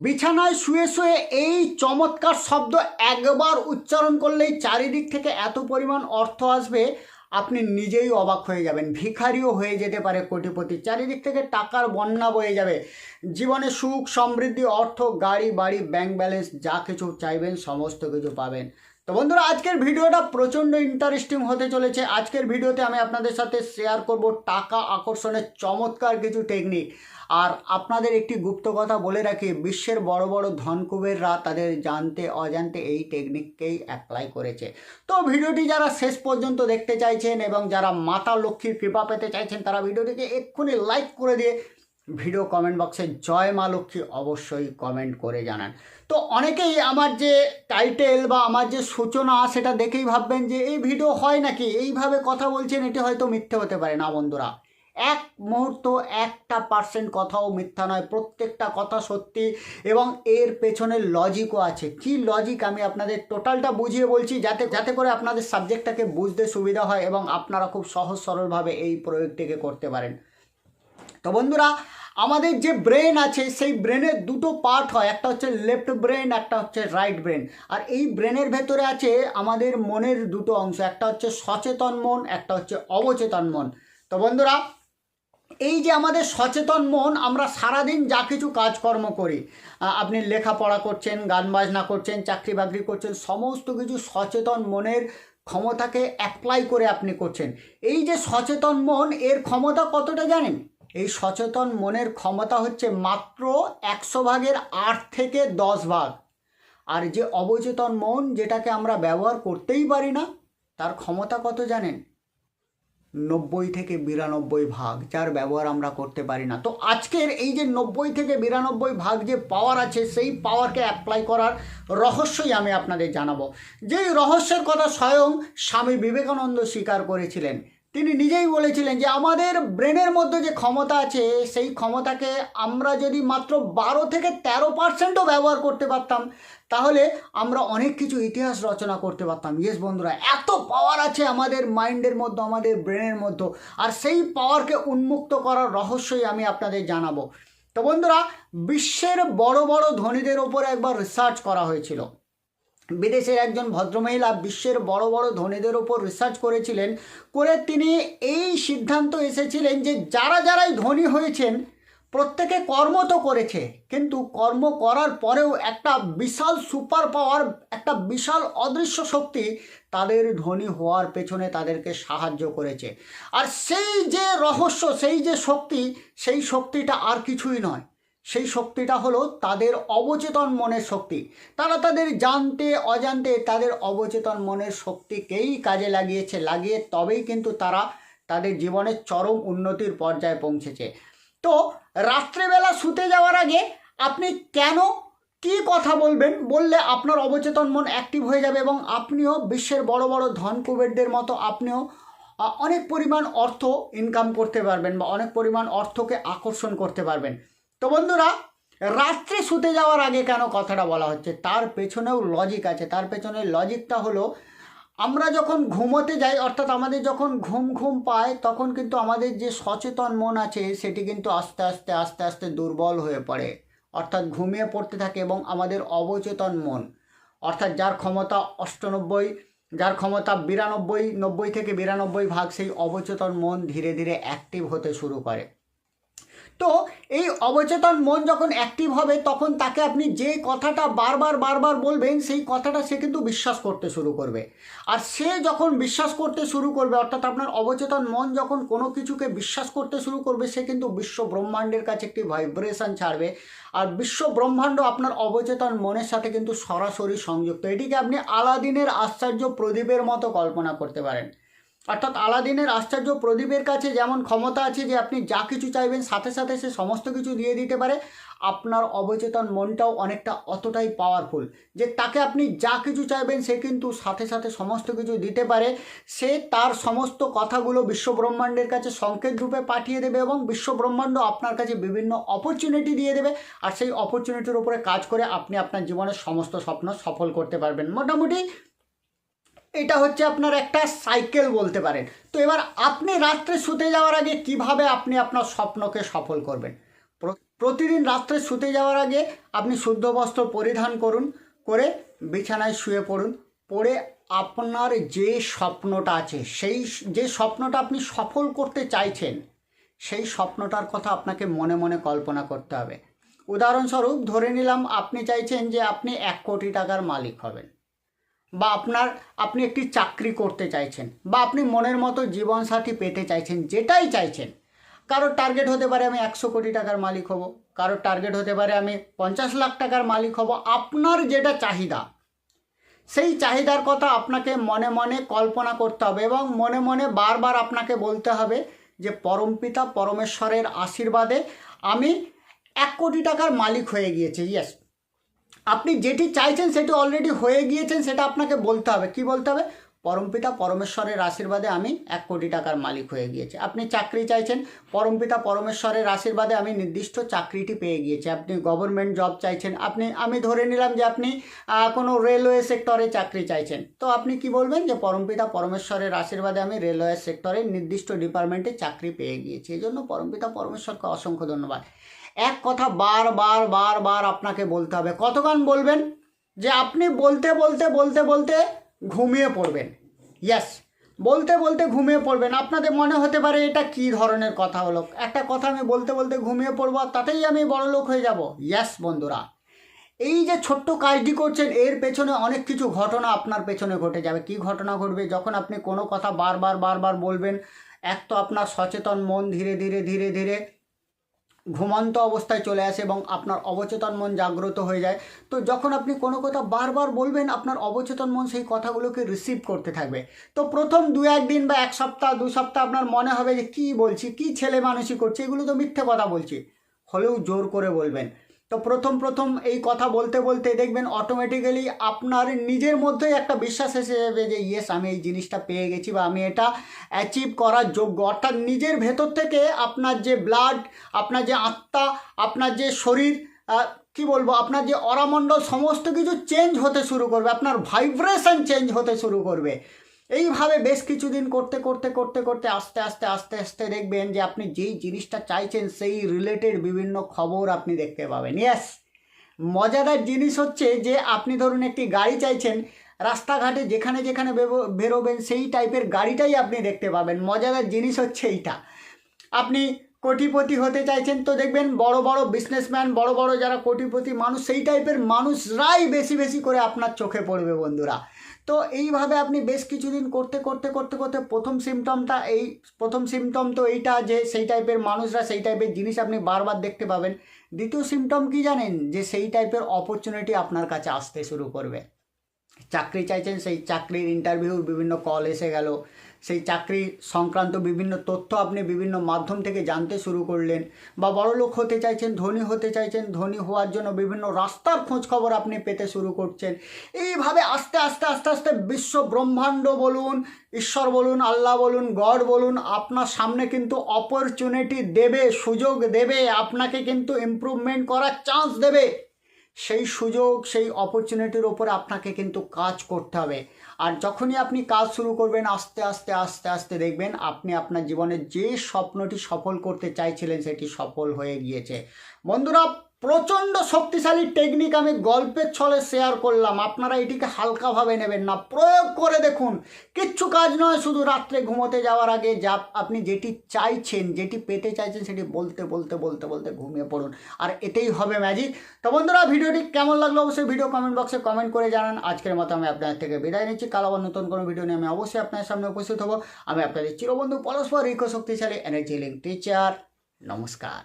বিছানায় শুয়ে শুয়ে এই চমৎকার শব্দ একবার উচ্চারণ করলেই চারিদিক থেকে এত পরিমাণ অর্থ আসবে, আপনি নিজেই অবাক হয়ে যাবেন। ভিখারিও হয়ে যেতে পারে কোটিপতি। চারিদিক থেকে টাকার বন্যা বয়ে যাবে। জীবনে সুখ, সমৃদ্ধি, অর্থ, গাড়ি, বাড়ি ব্যাংক ব্যালেন্স যা কিছু চাইবেন, সমস্ত কিছু পাবেন। তো বন্ধুরা, আজকের ভিডিওটা প্রচণ্ড ইন্টারেস্টিং হতে চলেছে। আজকের ভিডিওতে আমি আপনাদের সাথে শেয়ার করব টাকা আকর্ষণের চমৎকার কিছু টেকনিক আর আপনাদের একটি গুপ্ত কথা বলে রাখি, বিশ্বের বড় বড় ধনকুবেররা তাদের জানতে অজান্তে এই টেকনিককেই অ্যাপ্লাই করেছে। তো ভিডিওটি যারা শেষ পর্যন্ত দেখতে চাইছেন এবং যারা মাতা লক্ষ্মীর কৃপা পেতে চাইছেন, তারা ভিডিওটিকে এক্ষুনি লাইক করে দিয়ে ভিডিও কমেন্ট বক্সে জয় মা লক্ষ্মী অবশ্যই কমেন্ট করে জানান। তো অনেকেই আমার যে টাইটেল বা আমার যে সূচনা সেটা দেখেই ভাববেন যে এই ভিডিও হয় নাকি? এইভাবে কথা বলছেন, এটি হয়তো মিথ্যে হতে পারে। না বন্ধুরা, এক মুহূর্ত একটা পার্সেন্ট কথাও মিথ্যা নয়, প্রত্যেকটা কথা সত্যি এবং এর পেছনে লজিকও আছে। কি লজিক আমি আপনাদের টোটালটা বুঝিয়ে বলছি যাতে যাতে করে আপনাদের সাবজেক্টটাকে বুঝতে সুবিধা হয় এবং আপনারা খুব সহজ সরলভাবে এই প্রয়োগটিকে করতে পারেন। তো বন্ধুরা, আমাদের যে ব্রেন আছে, সেই ব্রেনের দুটো পার্ট হয়। একটা হচ্ছে লেফট ব্রেন একটা হচ্ছে রাইট ব্রেন আর এই ব্রেনের ভেতরে আছে আমাদের মনের দুটো অংশ। একটা হচ্ছে সচেতন মন, একটা হচ্ছে অবচেতন মন। তো বন্ধুরা, এই যে আমাদের সচেতন মন, আমরা সারাদিন যা কিছু কাজকর্ম করি আপনি লেখাপড়া করছেন, গান বাজনা করছেন, চাকরি বাকরি করছেন, সমস্ত কিছু সচেতন মনের ক্ষমতাকে অ্যাপ্লাই করে আপনি করছেন। এই যে সচেতন মন, এর ক্ষমতা কতটা জানেন? এই সচেতন মনের ক্ষমতা হচ্ছে মাত্র একশো ভাগের আট থেকে দশ ভাগ। আর যে অবচেতন মন যেটাকে আমরা ব্যবহার করতেই পারি না, তার ক্ষমতা কত জানেন? নব্বই থেকে বিরানব্বই ভাগ, যার ব্যবহার আমরা করতে পারি না। তো আজকের এই যে নব্বই থেকে বিরানব্বই ভাগ যে পাওয়ার আছে, সেই পাওয়ারকে অ্যাপ্লাই করার রহস্যই আমি আপনাদের জানাব। যেই রহস্যের কথা স্বয়ং স্বামী বিবেকানন্দ স্বীকার করেছিলেন তিনি নিজেই বলেছিলেন যে আমাদের ব্রেনের মধ্যে যে ক্ষমতা আছে, সেই ক্ষমতাকে আমরা যদি মাত্র বারো থেকে তেরো পার্সেন্টও ব্যবহার করতে পারতাম, তাহলে আমরা অনেক কিছু ইতিহাস রচনা করতে পারতাম। ইয়েস বন্ধুরা, এত পাওয়ার আছে আমাদের মাইন্ডের মধ্যে, আমাদের ব্রেনের মধ্যে, আর সেই পাওয়ারকে উন্মুক্ত করার রহস্যই আমি আপনাদের জানাব। তো বন্ধুরা, বিশ্বের বড় বড় ধনীদের ওপরে একবার রিসার্চ করা হয়েছিল। বিদেশের একজন ভদ্রমহিলা বিশ্বের বড় বড় ধনীদের ওপর রিসার্চ করেছিলেন, করে তিনি এই সিদ্ধান্ত এসেছিলেন যে যারা যারাই ধনী হয়েছেন, প্রত্যেকে কর্ম তো করেছে, কিন্তু কর্ম করার পরেও একটা বিশাল সুপার পাওয়ার একটা বিশাল অদৃশ্য শক্তি তাদের ধনী হওয়ার পেছনে তাদেরকে সাহায্য করেছে। আর সেই যে রহস্য, সেই যে শক্তি, সেই শক্তিটা আর কিছুই নয়। সেই শক্তিটা হলো তাদের অবচেতন মনের শক্তি। তারা তাদের জানতে, অজান্তে তাদের অবচেতন মনের শক্তিকেই কাজে লাগিয়েছে, লাগিয়ে তবেই কিন্তু তারা তাদের জীবনের চরম উন্নতির পর্যায়ে পৌঁছেছে। তো রাত্রেবেলা শুতে যাওয়ার আগে আপনি কেন কি কথা বলবেন বললে আপনার অবচেতন মন অ্যাক্টিভ হয়ে যাবে এবং আপনিও বিশ্বের বড় বড় ধন কুবেরদের মতো আপনিও অনেক পরিমাণ অর্থ ইনকাম করতে পারবেন বা অনেক পরিমাণ অর্থকে আকর্ষণ করতে পারবেন। তো বন্ধুরা, রাত্রে শুতে যাওয়ার আগে কেন কথাটা বলা হচ্ছে? তার পেছনেও লজিক আছে। তার পেছনে লজিকটা হলো, আমরা যখন ঘুমোতে যাই, অর্থাৎ আমাদের যখন ঘুম ঘুম পায়, তখন কিন্তু আমাদের যে সচেতন মন আছে, সেটি কিন্তু আস্তে আস্তে আস্তে আস্তে দুর্বল হয়ে পড়ে। অর্থাৎ ঘুমিয়ে পড়তে থাকে এবং আমাদের অবচেতন মন। অর্থাৎ যার ক্ষমতা অষ্টানব্বই, যার ক্ষমতা বিরানব্বই, নব্বই থেকে বিরানব্বই ভাগ, সেই অবচেতন মন ধীরে ধীরে অ্যাক্টিভ হতে শুরু করে। তো এই অবচেতন মন যখন অ্যাক্টিভ হবে, তখন তাকে আপনি যে কথাটা বারবার বারবার বলবেন, সেই কথাটা সে কিন্তু বিশ্বাস করতে শুরু করবে। আর সে যখন বিশ্বাস করতে শুরু করবে, অর্থাৎ আপনার অবচেতন মন যখন কোনো কিছুকে বিশ্বাস করতে শুরু করবে, সে কিন্তু বিশ্ব ব্রহ্মাণ্ডের কাছে একটি ভাইব্রেশন ছাড়বে। আর বিশ্ব ব্রহ্মাণ্ড আপনার অবচেতন মনের সাথে কিন্তু সরাসরি সংযুক্ত। এটিকে আপনি আলাদিনের আশ্চর্য প্রদীপের মতো কল্পনা করতে পারেন। অর্থাৎ আলাদিনের আশ্চর্য প্রদীপের কাছে যেমন ক্ষমতা আছে যে আপনি যা কিছু চাইবেন, সাথে সাথে সে সমস্ত কিছু দিয়ে দিতে পারে, আপনার অবচেতন মনটাও অনেকটা অতটাই পাওয়ারফুল যে তাকে আপনি যা কিছু চাইবেন, সে কিন্তু সাথে সাথে সমস্ত কিছু দিতে পারে। সে তার সমস্ত কথাগুলো বিশ্বব্রহ্মাণ্ডের কাছে সংকেত রূপে পাঠিয়ে দেবে এবং বিশ্বব্রহ্মাণ্ড আপনার কাছে বিভিন্ন অপরচুনিটি দিয়ে দেবে। আর সেই অপরচুনিটির উপরে কাজ করে আপনি আপনার জীবনের সমস্ত স্বপ্ন সফল করতে পারবেন। মোটামুটি এটা হচ্ছে আপনার একটা সাইকেল বলতে পারেন। তো এবার আপনি রাত্রে শুতে যাওয়ার আগে কীভাবে আপনি আপনার স্বপ্নকে সফল করবেন? প্রতিদিন রাত্রে শুতে যাওয়ার আগে আপনি শুদ্ধ বস্ত্র পরিধান করুন, করে বিছানায় শুয়ে পড়ুন, পড়ে আপনার যে স্বপ্নটা আছে, সেই যে স্বপ্নটা আপনি সফল করতে চাইছেন, সেই স্বপ্নটার কথা আপনাকে মনে মনে কল্পনা করতে হবে। উদাহরণস্বরূপ ধরে নিলাম, আপনি চাইছেন যে আপনি এক কোটি টাকার মালিক হবেন। বা আপনার, আপনি একটি চাকরি করতে চাইছেন বা আপনি মনের মতো জীবনসাথী পেতে চাইছেন, যেটাই চাইছেন। কারোর টার্গেট হতে পারে আমি একশো কোটি টাকার মালিক হব, কারোর টার্গেট হতে পারে আমি পঞ্চাশ লাখ টাকার মালিক হব, আপনার যেটা চাহিদা, সেই চাহিদার কথা আপনাকে মনে মনে কল্পনা করতে হবে এবং মনে মনে বারবার আপনাকে বলতে হবে যে পরমপিতা পরমেশ্বরের আশীর্বাদে আমি এক কোটি টাকার মালিক হয়ে গিয়েছি। ইয়েস আপনি যেটি চাইছেন সেটি অলরেডি হয়ে গিয়েছেন, সেটা আপনাকে বলতে হবে। কি বলতে হবে? পরমপিতা পরমেশ্বরের আশীর্বাদে আমি এক কোটি টাকার মালিক হয়ে গিয়েছি। আপনি চাকরি চাইছেন, পরমপিতা পরমেশ্বরের আশীর্বাদে আমি নির্দিষ্ট চাকরিটি পেয়ে গিয়েছি। আপনি গভর্নমেন্ট জব চাইছেন, আপনি, আমি ধরে নিলাম যে আপনি কোনো রেলওয়ে সেক্টরে চাকরি চাইছেন। তো আপনি কি বলবেন? যে পরমপিতা পরমেশ্বরের আশীর্বাদে আমি রেলওয়ে সেক্টরে নির্দিষ্ট ডিপার্টমেন্টে চাকরি পেয়ে গিয়েছি। এই জন্য পরমপিতা পরমেশ্বরকে অসংখ্য ধন্যবাদ। এক কথা বার বার বার বার আপনাকে বলতে হবে। কতক্ষণ বলবেন? যে আপনি বলতে বলতে বলতে বলতে ঘুমিয়ে পড়বেন। ইয়েস বলতে বলতে ঘুমিয়ে পড়বেন। আপনাদের মনে হতে পারে এটা কি ধরনের কথা হলো? একটা কথা আমি বলতে বলতে ঘুমিয়ে পড়ব আর তাতেই আমি বড় লোক হয়ে যাব। ইয়াস বন্ধুরা। এই যে ছোট্ট কাজটি করছেন, এর পেছনে অনেক কিছু ঘটনা আপনার পেছনে ঘটে যাবে। কি ঘটনা ঘটবে? যখন আপনি কোনো কথা বারবার বারবার বলবেন, এক তো আপনার সচেতন মন ধীরে ধীরে ধীরে ধীরে ঘুমন্ত অবস্থায় চলে আসে এবং আপনার অবচেতন মন জাগ্রত হয়ে যায়। তো যখন আপনি কোনো কথা বারবার বলবেন, আপনার অবচেতন মন সেই কথাগুলোকে রিসিভ করতে থাকবে। তো প্রথম দু একদিন বা এক সপ্তাহ, দু সপ্তাহ আপনার মনে হবে যে, কী বলছি? কী ছেলে মানুষই করছে? এগুলো তো মিথ্যে কথা বলছি। হলেও জোর করে বলবেন। তো প্রথম প্রথম এই কথা বলতে বলতে দেখবেন অটোমেটিক্যালি আপনার নিজের মধ্যেই একটা বিশ্বাস এসে যাবে যে ইয়েস আমি এই জিনিসটা পেয়ে গেছি বা আমি এটা অ্যাচিভ করার যোগ্য। অর্থাৎ নিজের ভেতর থেকে আপনার যে ব্লাড আপনার যে আত্মা, আপনার যে শরীর কি বলব, আপনার যে অরামণ্ডল সমস্ত কিছু চেঞ্জ হতে শুরু করবে, আপনার ভাইব্রেশন চেঞ্জ হতে শুরু করবে। এইভাবে বেশ কিছুদিন করতে করতে করতে করতে আস্তে আস্তে আস্তে আস্তে দেখবেন যে আপনি যেই জিনিসটা চাইছেন সেই রিলেটেড বিভিন্ন খবর আপনি দেখতে পাবেন। ইয়াস মজাদার জিনিস হচ্ছে যে আপনি ধরুন একটি গাড়ি চাইছেন, রাস্তাঘাটে যেখানে যেখানে বেরোবেন সেই টাইপের গাড়িটাই আপনি দেখতে পাবেন। মজাদার জিনিস হচ্ছে এইটা। আপনি কোটিপতি হতে চাইছেন, তো দেখবেন বড় বড় বিজনেসম্যান বড় বড় যারা কোটিপতি মানুষ, সেই টাইপের মানুষরাই বেশি বেশি করে আপনার চোখে পড়বে বন্ধুরা। তো এইভাবে আপনি বেশ কিছুদিন করতে করতে করতে করতে প্রথম সিমটমটা এই, প্রথম সিমটম তো এইটা যে সেই টাইপের মানুষরা সেই টাইপের জিনিস আপনি বারবার দেখতে পাবেন। দ্বিতীয় সিমটম কি জানেন? যে সেই টাইপের অপরচুনিটি আপনার কাছে আসতে শুরু করবে। চাকরি চাইছেন, সেই চাকরির ইন্টারভিউর বিভিন্ন কল এসে গেল। সেই চাকরি সংক্রান্ত বিভিন্ন তথ্য আপনি বিভিন্ন মাধ্যম থেকে জানতে শুরু করলেন বা বড়লোক হতে চাইছেন, ধনী হতে চাইছেন, ধনী হওয়ার জন্য বিভিন্ন রাস্তার খোঁজ খবর আপনি পেতে শুরু করছেন। এইভাবে আস্তে আস্তে আস্তে আস্তে বিশ্ব ব্রহ্মাণ্ড বলুন, ঈশ্বর বলুন, আল্লাহ বলুন, গড বলুন, আপনার সামনে কিন্তু অপরচুনিটি দেবে, সুযোগ দেবে, আপনাকে কিন্তু ইমপ্রুভমেন্ট করার চান্স দেবে। সেই সুযোগ, সেই অপরচুনিটির ওপর আপনাকে কিন্তু কাজ করতে হবে। আর যখনই আপনি কাজ শুরু করবেন, আস্তে আস্তে আস্তে আস্তে দেখবেন আপনি আপনার জীবনের যে স্বপ্নটি সফল করতে চাইছিলেন, সেটি সফল হয়ে গিয়েছে। বন্ধুরা প্রচণ্ড শক্তিশালী টেকনিক আমি গল্পের ছলে শেয়ার করলাম। আপনারা এটিকে হালকাভাবে নেবেন না। প্রয়োগ করে দেখুন। কিচ্ছু কাজ নয়, শুধু রাত্রে ঘুমোতে যাওয়ার আগে যা আপনি যেটি চাইছেন, যেটি পেতে চাইছেন, সেটি বলতে বলতে বলতে বলতে ঘুমিয়ে পড়ুন। আর এতেই হবে ম্যাজিক তো বন্ধুরা, ভিডিওটি কেমন লাগল অবশ্যই ভিডিও কমেন্ট বক্সে কমেন্ট করে জানান। আজকের মতো আমি আপনাদের থেকে বিদায় নিচ্ছি। কাল আবার নতুন কোনো ভিডিও নিয়ে আমি অবশ্যই আপনাদের সামনে উপস্থিত হব। আমি আপনাদের চিরবন্ধু পরস্পর রিকো শক্তিশালী এনার্জি লিঙ্ক টিচার নমস্কার।